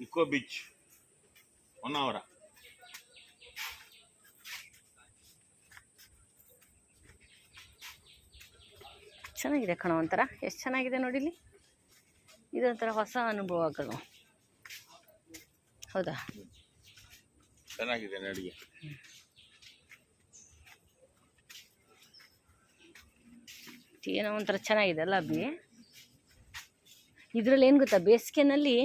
Eco beach. Honnavar ಚೆನ್ನಾಗಿದೆ ಕಣ ಒಂಥರ. ಎಷ್ಟು ಚೆನ್ನಾಗಿದೆ ನೋಡಿಲಿ ಇದೊಂಥರ ಹೊಸ ಅನುಭವ ಅನುಭವಗಳು. ಹೌದಾ? ಚೆನ್ನಾಗಿದೆ ನಡಿಗೆ ಏನೋ ಒಂಥರ ಚೆನ್ನಾಗಿದೆ ಅಲ್ಲ ಅಬ್ಬಿ ಇದರಲ್ಲಿ ಏನು ಗೊತ್ತಾ? ಬೇಸಿಗೆನಲ್ಲಿ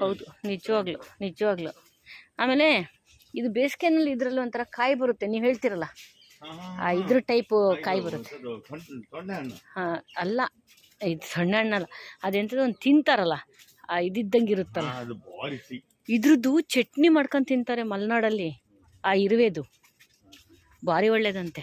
ಹೌದು ನಿಜವಾಗ್ಲು ನಿಜವಾಗ್ಲು. ಆಮೇಲೆ ಇದು ಬೇಸಿಗೆನಲ್ಲಿ ಇದರಲ್ಲಿ ಒಂಥರ ಕಾಯಿ ಬರುತ್ತೆ ನೀವು ಹೇಳ್ತಿರಲ್ಲ? ಇದ್ರ ಟೈಪ್ ಕಾಯಿ ಬರುತ್ತೆ. ಹಾಂ ಅಲ್ಲ ಇದು ಸಣ್ಣ ಹಣ್ಣಲ್ಲ ಅದೆಂಥದ್ದು ಒಂದು ತಿಂತಾರಲ್ಲ ಆ ಇದಿದ್ದಂಗೆ ಇರುತ್ತಲ್ಲ? ಇದ್ರದ್ದು ಚಟ್ನಿ ಮಾಡ್ಕೊಂಡು ತಿಂತಾರೆ ಮಲೆನಾಡಲ್ಲಿ ಆ ಇರುವೆದು. ಭಾರಿ ಒಳ್ಳೇದಂತೆ.